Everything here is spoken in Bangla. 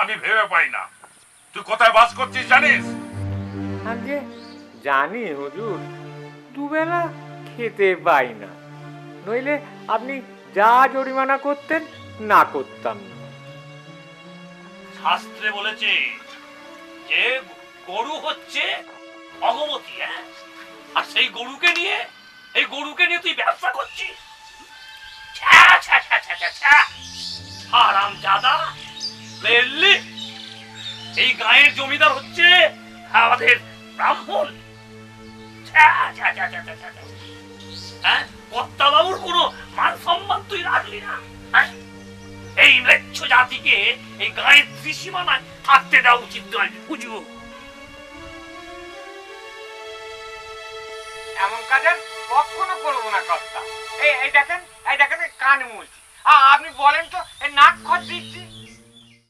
আমি ভেবে পাই না। তুই কোথায় বাস করছিস জানিস? আগে জানি হুজুর দুবেলা খেতে পাই না। নইলে আপনি যা জরিমানা করতেন না করতাম না। শাস্ত্রে বলেছে যে গরু হচ্ছে ভগবতী হ্যাঁ? আর সেই গরুকে নিয়ে এই গরুকে নিয়ে তুই ব্যবসা করছিস? ছ্যা, ছ্যা, এই গায়ের জমিদার হচ্ছে আমাদের ব্রাহ্মণ। হ্যাঁ মান সম্মান তুই রাখলি না হ্যাঁ? এই জাতিকে এই গায়ের ত্রিসীমানায় থাকতে দেওয়া উচিত নয় বুঝু এমন কাজের কখনো করব না, কর্তা এই দেখেন এই দেখেন কান মুলছি আপনি বলেন তো নাক